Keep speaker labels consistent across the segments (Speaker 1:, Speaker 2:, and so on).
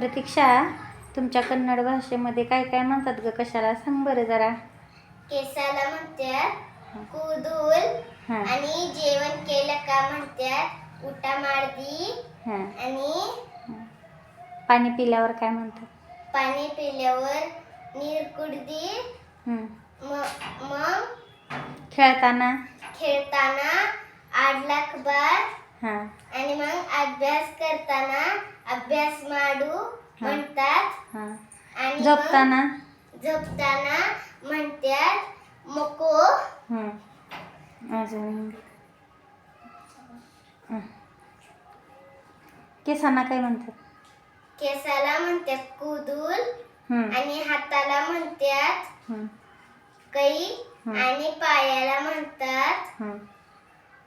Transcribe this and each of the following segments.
Speaker 1: प्रतीक्षा तुमच्या कन्नड भाषेमध्ये काय काय म्हणतात ग? कशाला? सांग बरं जरा.
Speaker 2: केसाला म्हणतात कुदूल
Speaker 1: हां.
Speaker 2: आणि जेवण केलं का म्हणतात उटा मारदी
Speaker 1: हां.
Speaker 2: आणि
Speaker 1: पाणी पिल्यावर काय म्हणतात?
Speaker 2: पाणी पिल्यावर नीर कुडदी
Speaker 1: हं.
Speaker 2: म- मग
Speaker 1: खेळताना?
Speaker 2: खेळताना आठ लाख बार
Speaker 1: हां.
Speaker 2: अभ्यास करताना अभ्यास माडू म्हणतात
Speaker 1: हां
Speaker 2: आणि मग
Speaker 1: झोपताना
Speaker 2: झोपताना म्हणतात मको
Speaker 1: हं. अजून हं. केसांना काय म्हणतात
Speaker 2: केसाला म्हणतात कुदूल. आणि हाताला म्हणतात. कै
Speaker 1: हं.
Speaker 2: आणि पायाला म्हणतात.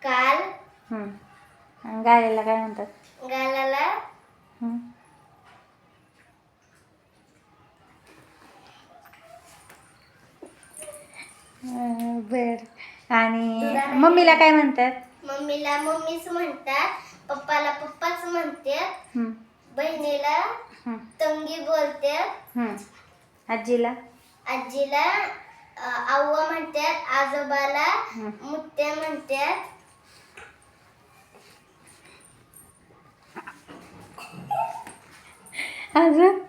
Speaker 2: काल
Speaker 1: हं. आणि गायला काय म्हणतात
Speaker 2: गालाला.
Speaker 1: अं, बर आणि मम्मीला काय म्हणतात
Speaker 2: मम्मीला मम्मीच म्हणतात पप्पाला पप्पाच म्हणतात
Speaker 1: हं.
Speaker 2: बहिणीला. तंगी बोलतात
Speaker 1: हं. आजीला
Speaker 2: आजीला आव्वा म्हणतात आजोबाला. मुत्या म्हणतात
Speaker 1: अजून